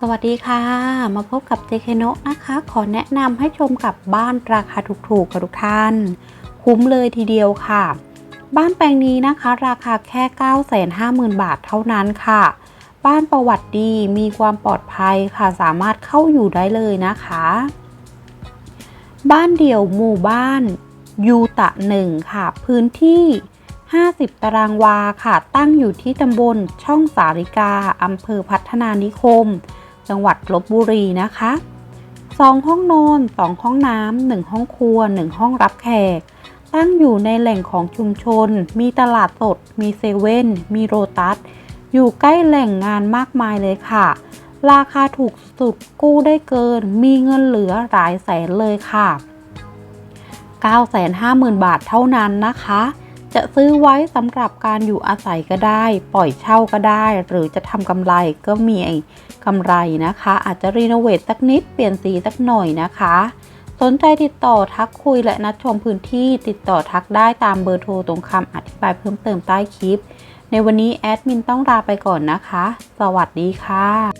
สวัสดีค่ะ มาพบกับเจเคโนะนะคะ ขอแนะนำให้ชมกับบ้านราคาถูกๆค่ะทุกท่าน คุ้มเลยทีเดียวค่ะ บ้านแปลงนี้นะคะ ราคาแค่ 950,000 บาทเท่านั้นค่ะ บ้านประวัติดีมีความปลอดภัยค่ะ สามารถเข้าอยู่ได้เลยนะคะ บ้านเดี่ยวหมู่บ้านยูตะหนึ่งค่ะ พื้นที่ 50 ตารางวาค่ะ ตั้งอยู่ที่ตำบลช่องสาริกาอำเภอพัฒนานิคม จังหวัดลบบุรีนะคะ 2 ห้องนอน2ห้องน้ำ1ห้องครัว 1 ห้องรับแขก ตั้งอยู่ในแหล่งของชุมชน มีตลาดสด มีเซเว่น มีโรตัส อยู่ใกล้แหล่งงานมากมายเลยค่ะ ราคาถูกสุดกู้ได้เกิน มีเงินเหลือหลายแสนเลยค่ะ 950,000 บาทเท่านั้นนะคะ จะซื้อไว้สำหรับการอยู่อาศัยก็ได้ ปล่อยเช่าก็ได้ หรือจะทำกำไรก็มีกำไรนะคะ อาจจะรีโนเวทสักนิดเปลี่ยนสีสักหน่อยนะคะ สนใจติดต่อทักคุยและนัดชมพื้นที่ติดต่อทักได้ตามเบอร์โทรตรงคำอธิบายเพิ่มเติมใต้คลิป ในวันนี้แอดมินต้องลาไปก่อนนะคะ สวัสดีค่ะ